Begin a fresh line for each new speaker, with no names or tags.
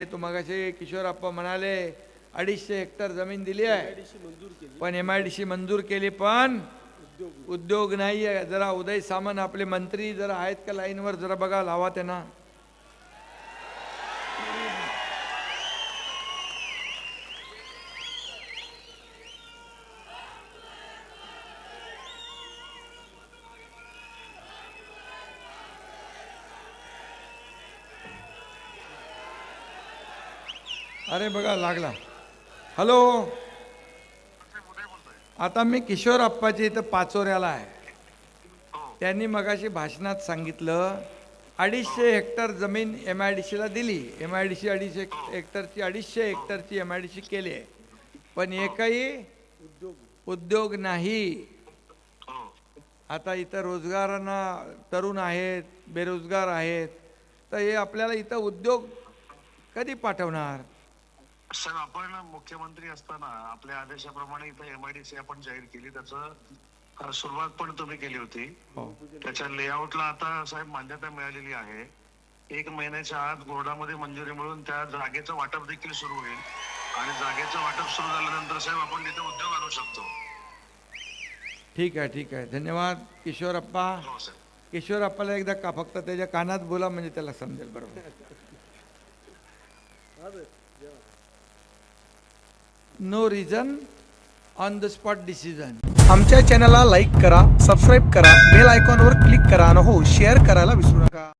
तू मगाशी किशोरप्पा म्हणाले अडीचशे हेक्टर जमीन दिली आहे. पण एम आय डी सी मंजूर केली पण उद्योग नाही आहे. जरा उदय सामंत आपले मंत्री जरा आहेत का लाईनवर? जरा बघा लावा त्यांना. अरे बघा लागला. हॅलो? आता मी किशोर अप्पाची इथं पाचोऱ्याला आहे. त्यांनी मगाशी भाषणात सांगितलं अडीचशे हेक्टर जमीन एम आय डी सीला दिली. एम आय डी सी अडीचशे हेक्टरची अडीचशे हेक्टरची एम आय डी सी केली आहे. पण एकही उद्योग नाही. आता इथं रोजगारांना तरुण आहेत बेरोजगार आहेत. तर हे आपल्याला इथं उद्योग कधी पाठवणार?
सर आपण मुख्यमंत्री असताना आपल्या आदेशाप्रमाणे इथं एमआयडीसी आपण जाहीर केली. त्याचं सुरुवात पण तुम्ही केली होती.
हो.
त्याच्या लेआउटला आता साहेब मान्यता मिळालेली आहे. एक महिन्याच्या आत बोर्डामध्ये मंजुरी मिळून त्या जागेचं वाटप देखील सुरू होईल. आणि जागेचं वाटप सुरू झाल्यानंतर साहेब आपण तिथे उद्योग आणू शकतो.
ठीक आहे ठीक आहे. धन्यवाद. किशोरप्पा.
हो सर.
किशोरप्पाला एकदा का फक्त त्याच्या कानात बोला म्हणजे त्याला समजेल. बरोबर. No reason on the spot decision
आमच्या चॅनलला लाईक करा सबस्क्राईब करा बेल आयकॉनवर क्लिक करा आणि हो शेअर करायला विसरू नका.